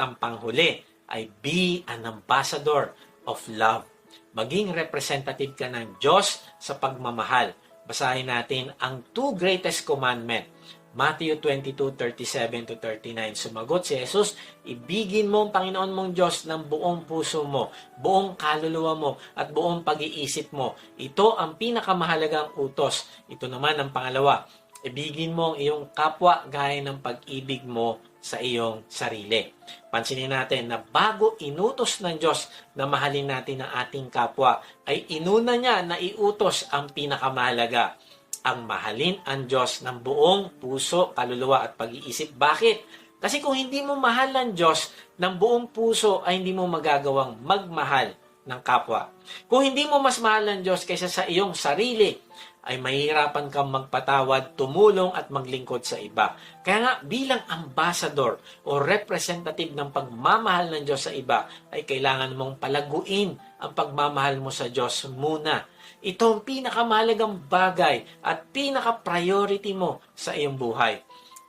Tampanghuli ay be an ambassador of love. Maging representative ka ng Diyos sa pagmamahal. Basahin natin ang two greatest commandment. Matthew 22:37 to 39. Sumagot si Jesus, ibigin mo ang Panginoon mong Diyos ng buong puso mo, buong kaluluwa mo, at buong pag-iisip mo. Ito ang pinakamahalagang utos. Ito naman ang pangalawa. Ibigin mo ang iyong kapwa gaya ng pag-ibig mo sa iyong sarili. Pansinin natin na bago inutos ng Diyos na mahalin natin ang ating kapwa, ay inuna niya na iutos ang pinakamahalaga ang mahalin ang Diyos ng buong puso, kaluluwa at pag-iisip. Bakit? Kasi kung hindi mo mahal ang Diyos ng buong puso ay hindi mo magagawang magmahal ng kapwa. Kung hindi mo mas mahal ang Diyos kaysa sa iyong sarili, ay mahirapan kang magpatawad, tumulong at maglingkod sa iba. Kaya nga bilang ambassador o representative ng pagmamahal ng Diyos sa iba, ay kailangan mong palaguin ang pagmamahal mo sa Diyos muna. Ito ang pinakamahalagang bagay at pinaka-priority mo sa iyong buhay.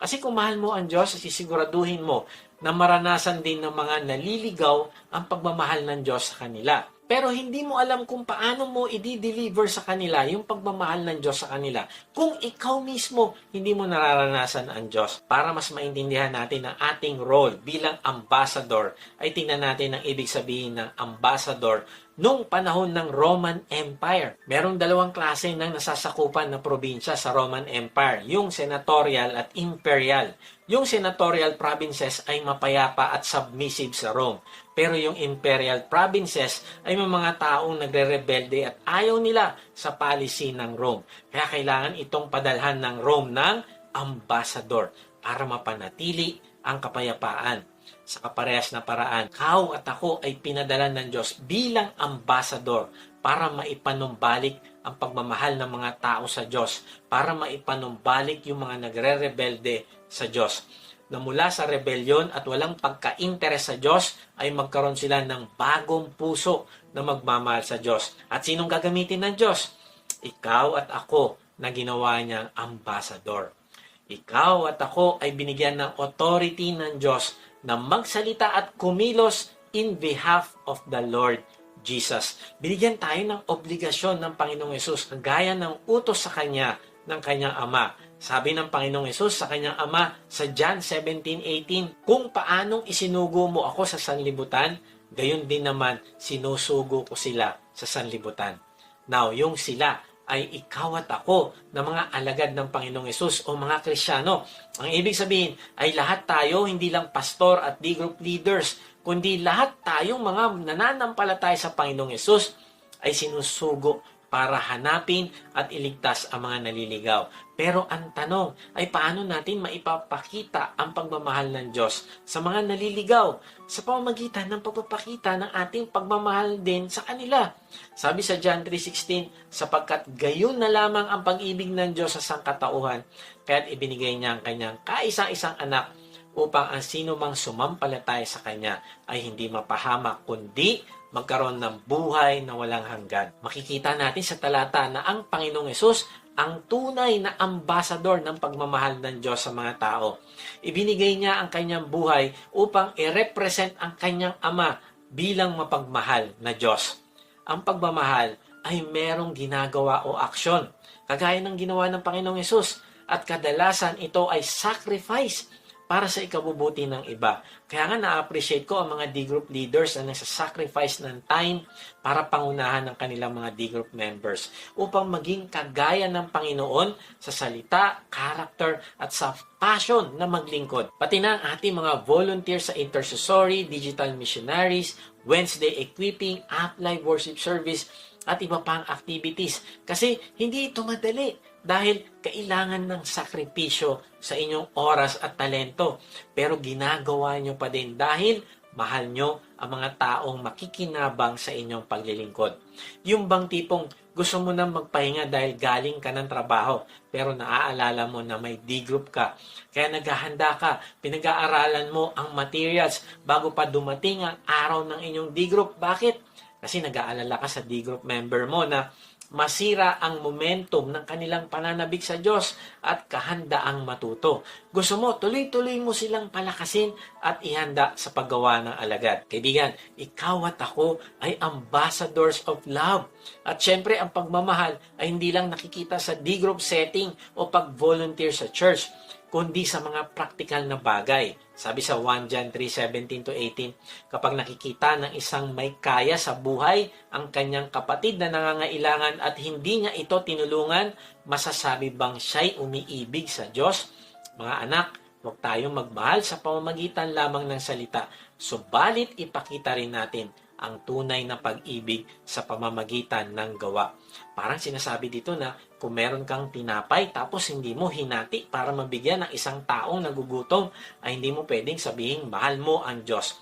Kasi kung mahal mo ang Diyos, sisiguraduhin mo na maranasan din ng mga naliligaw ang pagmamahal ng Diyos sa kanila. Pero hindi mo alam kung paano mo i-deliver sa kanila yung pagmamahal ng Diyos sa kanila. Kung ikaw mismo hindi mo nararanasan ang Diyos. Para mas maintindihan natin ang ating role bilang ambassador, ay tingnan natin ang ibig sabihin ng ambassador nung panahon ng Roman Empire. Merong dalawang klase ng nasasakupan na probinsya sa Roman Empire, yung senatorial at imperial. Yung senatorial provinces ay mapayapa at submissive sa Rome. Pero yung imperial provinces ay may mga taong nagre-rebelde at ayaw nila sa policy ng Rome. Kaya kailangan itong padalhan ng Rome ng ambassador para mapanatili ang kapayapaan sa kaparehas na paraan. Kau at ako ay pinadala ng Diyos bilang ambassador para maipanumbalik ang pagmamahal ng mga tao sa Diyos, para maipanumbalik yung mga nagre-rebelde sa Diyos. Na mula sa rebelyon at walang pagka-interes sa Diyos ay magkaroon sila ng bagong puso na magmamahal sa Diyos. At sinong gagamitin ng Diyos? Ikaw at ako na ginawa niyang ambassador. Ikaw at ako ay binigyan ng authority ng Diyos na magsalita at kumilos in behalf of the Lord Jesus. Binigyan tayo ng obligasyon ng Panginoong Yesus gaya ng utos sa Kanya ng Kanyang Ama. Sabi ng Panginoong Yesus sa Kanyang Ama sa John 17:18, Kung paanong isinugo mo ako sa sanlibutan, gayon din naman sinusugo ko sila sa sanlibutan. Now, yung sila ay ikaw at ako na mga alagad ng Panginoong Yesus o mga Krisyano. Ang ibig sabihin ay lahat tayo, hindi lang pastor at D-group leaders, kundi lahat tayong mga nananampalataya sa Panginoong Yesus ay sinusugo para hanapin at iligtas ang mga naliligaw. Pero ang tanong ay paano natin maipapakita ang pagmamahal ng Diyos sa mga naliligaw sa pamamagitan ng pagpapakita ng ating pagmamahal din sa kanila. Sabi sa John 3.16, sapagkat gayon na lamang ang pag-ibig ng Diyos sa sangkatauhan, kaya't ibinigay niya ang kanyang kaisang-isang anak upang ang sino mang sumampalataya sa Kanya ay hindi mapahamak kundi magkaroon ng buhay na walang hanggan. Makikita natin sa talata na ang Panginoong Yesus ang tunay na ambasador ng pagmamahal ng Diyos sa mga tao. Ibinigay niya ang kanyang buhay upang i-represent ang kanyang ama bilang mapagmahal na Diyos. Ang pagmamahal ay merong ginagawa o aksyon, kagaya ng ginawa ng Panginoong Yesus. At kadalasan ito ay sacrifice para sa ikabubuti ng iba. Kaya nga na-appreciate ko ang mga D-group leaders na nagsasacrifice ng time para pangunahan ng kanilang mga D-group members upang maging kagaya ng Panginoon sa salita, character, at sa passion na maglingkod. Pati na ang ating mga volunteers sa intercessory, digital missionaries, Wednesday equipping, app live worship service, at iba pang activities. Kasi hindi ito madali dahil kailangan ng sakripisyo sa inyong oras at talento. Pero ginagawa nyo pa din dahil mahal nyo ang mga taong makikinabang sa inyong paglilingkod. Yung bang tipong gusto mo na magpahinga dahil galing ka ng trabaho pero naaalala mo na may D-group ka. Kaya naghahanda ka, pinag-aaralan mo ang materials bago pa dumating ang araw ng inyong D-group. Bakit? Kasi nag-aalala ka sa D-group member mo na masira ang momentum ng kanilang pananabik sa Diyos at kahandaang matuto. Gusto mo, tuloy-tuloy mo silang palakasin at ihanda sa paggawa ng alagad. Kaibigan, ikaw at ako ay ambassadors of love. At syempre, ang pagmamahal ay hindi lang nakikita sa D-group setting o pag-volunteer sa church kundi sa mga practical na bagay. Sabi sa 1 John 3:17 to 18, kapag nakikita ng isang may kaya sa buhay ang kanyang kapatid na nangangailangan at hindi niya ito tinulungan, masasabi bang siya'y umiibig sa Diyos? Mga anak, huwag tayong magmahal sa pamamagitan lamang ng salita, subalit ipakita rin natin ang tunay na pag-ibig sa pamamagitan ng gawa. Parang sinasabi dito na kung meron kang tinapay tapos hindi mo hinati para mabigyan ng isang taong nagugutom, ay hindi mo pwedeng sabihin mahal mo ang Diyos.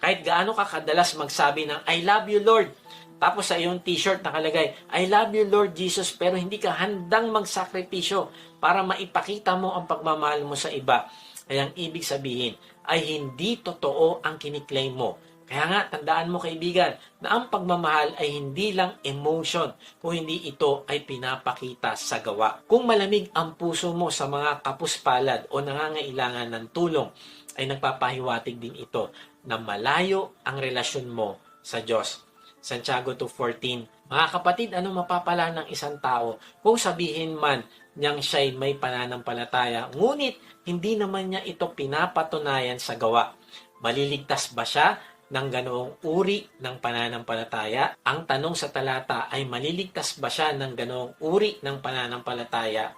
Kahit gaano ka kadalas magsabi ng I love you Lord, tapos sa iyong t-shirt nakalagay, I love you Lord Jesus, pero hindi ka handang magsakripisyo para maipakita mo ang pagmamahal mo sa iba. Kaya ang ibig sabihin ay hindi totoo ang kiniklaim mo. Kaya nga, tandaan mo kaibigan, na ang pagmamahal ay hindi lang emotion, kung hindi ito ay pinapakita sa gawa. Kung malamig ang puso mo sa mga kapuspalad o nangangailangan ng tulong, ay nagpapahiwatig din ito na malayo ang relasyon mo sa Diyos. Santiago 2.14 Mga kapatid, ano mapapala ng isang tao kung sabihin man niyang siya'y may pananampalataya, ngunit hindi naman niya ito pinapatunayan sa gawa. Maliligtas ba siya ng ganoong uri ng pananampalataya? Ang tanong sa talata ay maliligtas ba siya ng ganoong uri ng pananampalataya?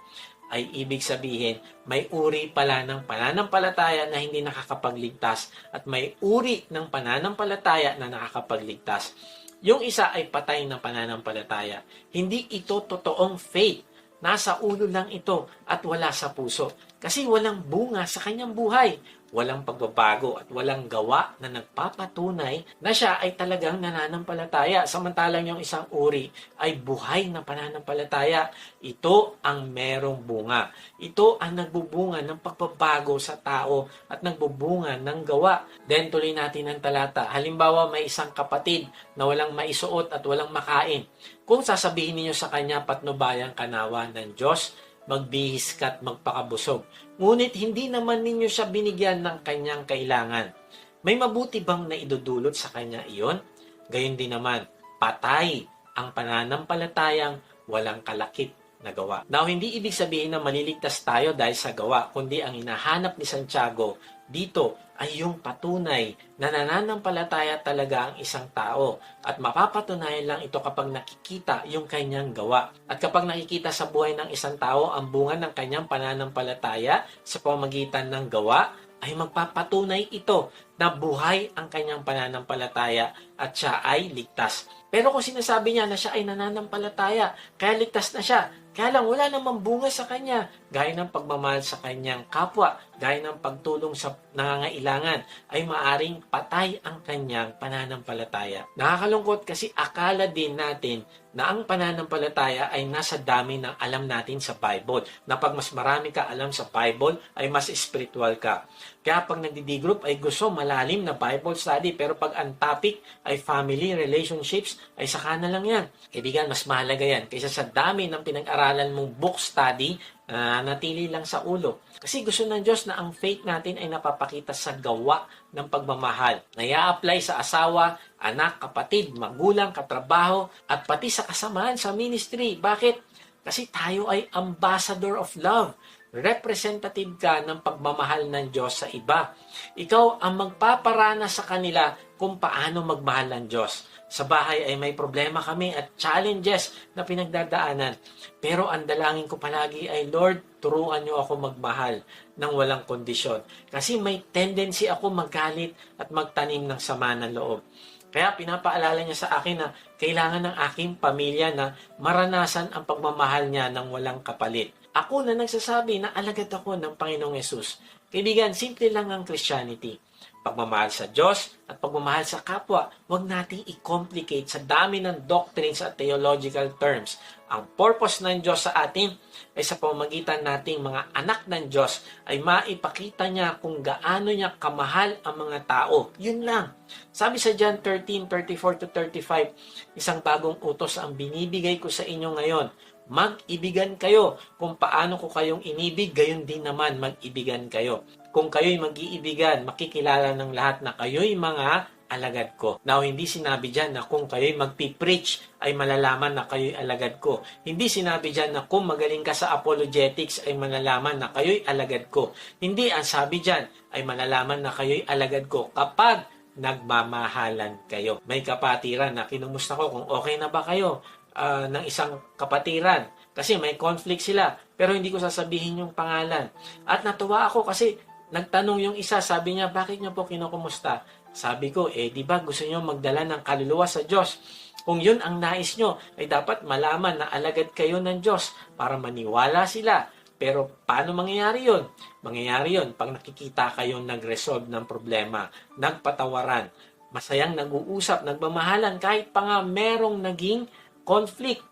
Ay ibig sabihin, may uri pala ng pananampalataya na hindi nakakapagligtas at may uri ng pananampalataya na nakakapagligtas. Yung isa ay patay na pananampalataya. Hindi ito totoong faith. Nasa ulo lang ito at wala sa puso. Kasi walang bunga sa kanyang buhay. Walang pagbabago at walang gawa na nagpapatunay na siya ay talagang nananampalataya. Samantalang yung isang uri ay buhay na pananampalataya. Ito ang merong bunga. Ito ang nagbubunga ng pagbabago sa tao at nagbubunga ng gawa. Then tuloy natin ang talata. Halimbawa may isang kapatid na walang maisuot at walang makain. Kung sasabihin ninyo sa kanya patnubayang kanawa ng Diyos, magbihis ka at magpakabusog. Ngunit hindi naman ninyo siya binigyan ng kanyang kailangan. May mabuti bang naidudulot sa kanya iyon? Gayon din naman, patay ang pananampalatayang walang kalakip na gawa. Now, hindi ibig sabihin na maliligtas tayo dahil sa gawa, kundi ang hinahanap ni Santiago dito ay yung patunay na nananampalataya talaga ang isang tao at mapapatunayan lang ito kapag nakikita yung kanyang gawa. At kapag nakikita sa buhay ng isang tao ang bunga ng kanyang pananampalataya sa pamagitan ng gawa, ay magpapatunay ito na buhay ang kanyang pananampalataya at siya ay ligtas. Pero kung sinasabi niya na siya ay nananampalataya, kaya ligtas na siya, kaya lang wala namang bunga sa kanya, gaya ng pagmamahal sa kanyang kapwa, gaya ng pagtulong sa nangangailangan, ay maaring patay ang kanyang pananampalataya. Nakakalungkot kasi akala din natin na ang pananampalataya ay nasa dami ng alam natin sa Bible. Na pag mas marami ka alam sa Bible, ay mas spiritual ka. Kaya pag nagdi-group ay gusto malalim na Bible study, pero pag ang topic ay family, relationships, ay saka na lang yan. Kaibigan, mas mahalaga yan kaysa sa dami ng pinag-aralan mong book study na natili lang sa ulo. Kasi gusto ng Diyos na ang faith natin ay napapakita sa gawa ng pagmamahal na i-apply sa asawa, anak, kapatid, magulang, katrabaho, at pati sa kasamahan sa ministry. Bakit? Kasi tayo ay ambassador of love. Representative ka ng pagmamahal ng Diyos sa iba. Ikaw ang magpaparana sa kanila kung paano magmahal ng Diyos. Sa bahay ay may problema kami at challenges na pinagdadaanan. Pero ang dalangin ko palagi ay, Lord, turuan niyo ako magmahal ng walang kondisyon. Kasi may tendency ako magalit at magtanim ng sama ng loob. Kaya pinapaalala niya sa akin na kailangan ng aking pamilya na maranasan ang pagmamahal niya ng walang kapalit. Ako na nagsasabi na alagad ako ng Panginoong Yesus. Kaibigan, simple lang ang Christianity. pagmamahal sa Diyos at pagmamahal sa kapwa. Huwag nating i-complicate sa dami ng doctrines at theological terms. Ang purpose ng Diyos sa atin ay sa pamamagitan nating mga anak ng Diyos ay maipakita niya kung gaano niya kamahal ang mga tao. Yun lang. Sabi sa John 13, 34 to 35, isang bagong utos ang binibigay ko sa inyo ngayon. Mag-ibigan kayo. Kung paano ko kayong inibig, gayon din naman mag-ibigan kayo. Kung kayo'y mag-iibigan, makikilala ng lahat na kayo'y mga alagad ko. Now, hindi sinabi dyan na kung kayo'y magpipreach ay malalaman na kayo'y alagad ko. Hindi sinabi dyan na kung magaling ka sa apologetics ay malalaman na kayo'y alagad ko. Hindi, ang sabi dyan ay malalaman na kayo'y alagad ko kapag nagmamahalan kayo. May kapatiran na kinumusta ko kung okay na ba kayo ah, ng isang kapatiran. Kasi may conflict sila. Pero hindi ko sasabihin yung pangalan. At natuwa ako kasi nagtanong yung isa, sabi niya, bakit niyo po kinukumusta? Sabi ko, eh, di ba gusto niyo magdala ng kaluluwa sa Diyos? Kung yun ang nais nyo, ay dapat malaman na alagad kayo ng Diyos para maniwala sila. Pero paano mangyayari yun? Mangyayari yun pag nakikita kayong nag-resolve ng problema, nagpatawaran, masayang nag-uusap, nagmamahalan, kahit pa nga merong naging conflict.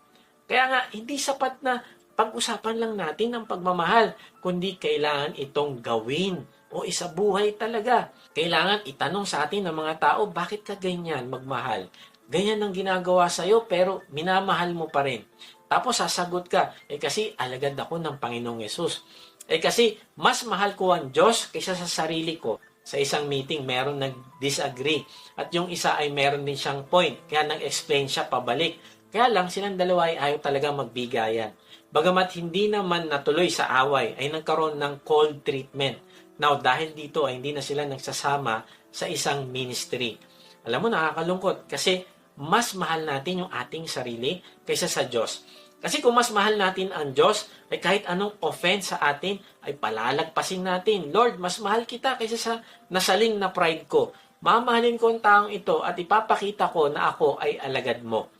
Kaya nga, hindi sapat na pag-usapan lang natin ang pagmamahal, kundi kailangan itong gawin o isabuhay talaga. Kailangan itanong sa atin ng mga tao, bakit ka ganyan magmahal? Ganyan ang ginagawa sa'yo pero minamahal mo pa rin. Tapos sasagot ka, eh kasi alagad ako ng Panginoong Yesus. Eh kasi mas mahal ko ang Diyos kaysa sa sarili ko. Sa isang meeting, meron nag-disagree. At yung isa ay meron din siyang point. Kaya nag-explain siya pabalik. Kaya lang silang dalawa ay ayaw talaga magbigayan. Bagamat hindi naman natuloy sa away, ay nagkaroon ng cold treatment. Now, dahil dito ay hindi na sila nagsasama sa isang ministry. Alam mo, nakakalungkot kasi mas mahal natin yung ating sarili kaysa sa Diyos. Kasi kung mas mahal natin ang Diyos, ay kahit anong offense sa atin, ay palalagpasin natin. Lord, mas mahal kita kaysa sa nasaling na pride ko. Mamahalin ko ang taong ito at ipapakita ko na ako ay alagad mo.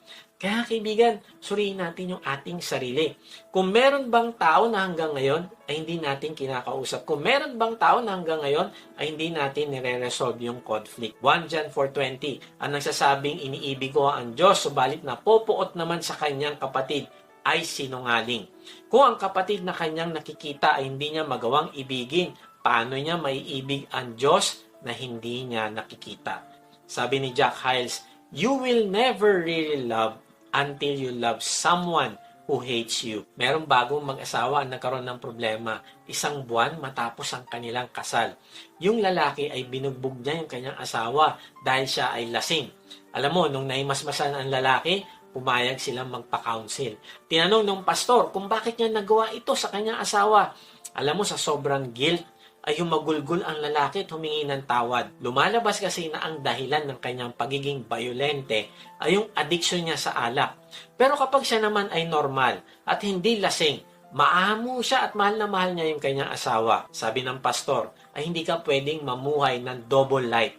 Kaya kaibigan, suriin natin yung ating sarili. Kung meron bang tao na hanggang ngayon ay hindi natin kinakausap. Kung meron bang tao na hanggang ngayon ay hindi natin nire-resolve yung conflict. 1 John 4.20 Ang nagsasabing iniibig ko ang Diyos subalit na popuot naman sa kanyang kapatid ay sinungaling. Kung ang kapatid na kanyang nakikita ay hindi niya magawang ibigin, paano niya maiibig ang Diyos na hindi niya nakikita? Sabi ni Jack Hiles, You will never really love until you love someone who hates you. Merong bagong mag-asawa ang nagkaroon ng problema isang buwan matapos ang kanilang kasal. Yung lalaki ay binugbog niya yung kanyang asawa dahil siya ay lasing. Alam mo, nung naimasmasan ang lalaki, pumayag silang magpa-counsel. Tinanong ng pastor kung bakit niya nagawa ito sa kanyang asawa. Alam mo, sa sobrang guilt, ay humagulgol ang lalaki at humingi ng tawad. Lumalabas kasi na ang dahilan ng kanyang pagiging violente ay yung addiction niya sa alak. Pero kapag siya naman ay normal at hindi lasing, maamo siya at mahal na mahal niya yung kanyang asawa. Sabi ng pastor, ay hindi ka pwedeng mamuhay ng double life.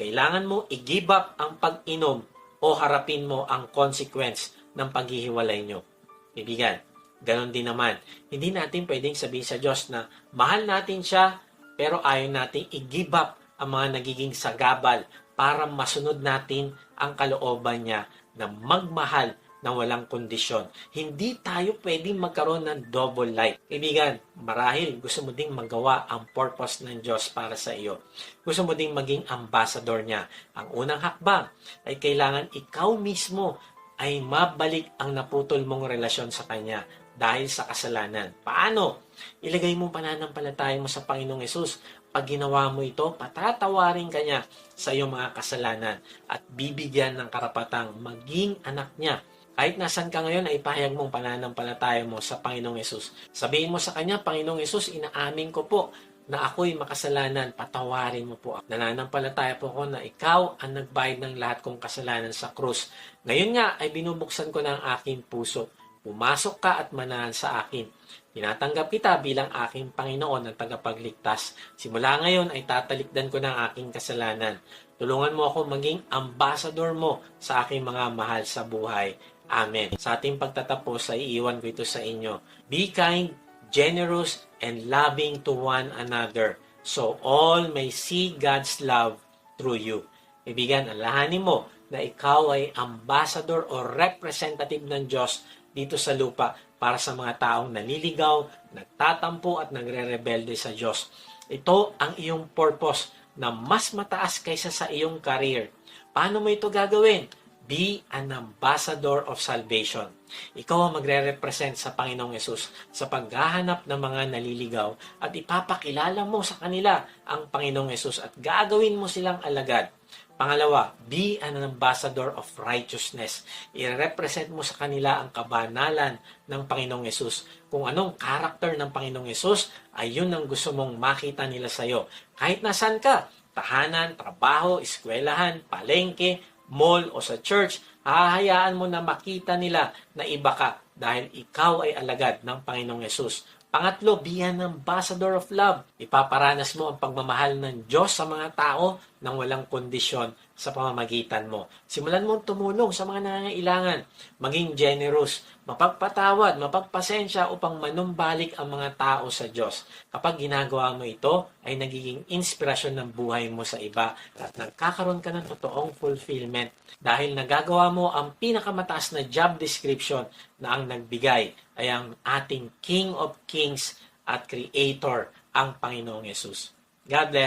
Kailangan mo i-give up ang pag-inom o harapin mo ang consequence ng paghihiwalay nyo. Ibigan, Ganon din naman. Hindi natin pwedeng sabihin sa Diyos na mahal natin siya, pero ayaw natin i-give up ang mga nagiging sagabal para masunod natin ang kalooban niya na magmahal na walang kondisyon. Hindi tayo pwedeng magkaroon ng double life. Kaibigan, marahil gusto mo ding magawa ang purpose ng Diyos para sa iyo. Gusto mo ding maging ambassador niya. Ang unang hakbang ay kailangan ikaw mismo ay mabalik ang naputol mong relasyon sa Kanya dahil sa kasalanan. Paano? Ilagay mo pananampalataya mo sa Panginoong Yesus. Pag ginawa mo ito, patatawarin ka niya sa iyong mga kasalanan at bibigyan ng karapatang maging anak niya. Kahit nasan ka ngayon, ay pahayag mong pananampalataya mo sa Panginoong Yesus. Sabihin mo sa Kanya, Panginoong Yesus, inaamin ko po na ako'y makasalanan, patawarin mo po ako. Nananampalataya po ako na ikaw ang nagbayad ng lahat kong kasalanan sa krus. Ngayon nga ay binubuksan ko na aking puso Pumasok ka at manahan sa akin. Tinatanggap kita bilang aking Panginoon at tagapagligtas. Simula ngayon ay tatalikdan ko ng aking kasalanan. Tulungan mo ako maging ambassador mo sa aking mga mahal sa buhay. Amen. Sa ating pagtatapos ay iiwan ko ito sa inyo. Be kind, generous, and loving to one another. so all may see God's love through you. Ibigan, alahanin mo na ikaw ay ambassador o representative ng Diyos dito sa lupa para sa mga taong naliligaw, nagtatampo at nagre-rebelde sa Diyos. Ito ang iyong purpose na mas mataas kaysa sa iyong career. Paano mo ito gagawin? Be an ambassador of salvation. Ikaw ang magre-represent sa Panginoong Yesus sa paghahanap ng mga naliligaw at ipapakilala mo sa kanila ang Panginoong Yesus at gagawin mo silang alagad. Pangalawa, be an ambassador of righteousness. I-represent mo sa kanila ang kabanalan ng Panginoong Yesus. Kung anong karakter ng Panginoong Yesus, ay yun ang gusto mong makita nila sa iyo. Kahit nasan ka, tahanan, trabaho, eskwelahan, palengke, mall o sa church, hahayaan mo na makita nila na iba ka dahil ikaw ay alagad ng Panginoong Yesus. Pangatlo, be an ambassador of love. Ipaparanas mo ang pagmamahal ng Diyos sa mga tao nang walang kondisyon sa pamamagitan mo. Simulan mong tumulong sa mga nangangailangan. Maging generous, mapagpatawad, mapagpasensya upang manumbalik ang mga tao sa Diyos. Kapag ginagawa mo ito, ay nagiging inspirasyon ng buhay mo sa iba at nagkakaroon ka ng totoong fulfillment dahil nagagawa mo ang pinakamataas na job description na ang nagbigay ay ang ating King of Kings at Creator, ang Panginoong Yesus. God bless.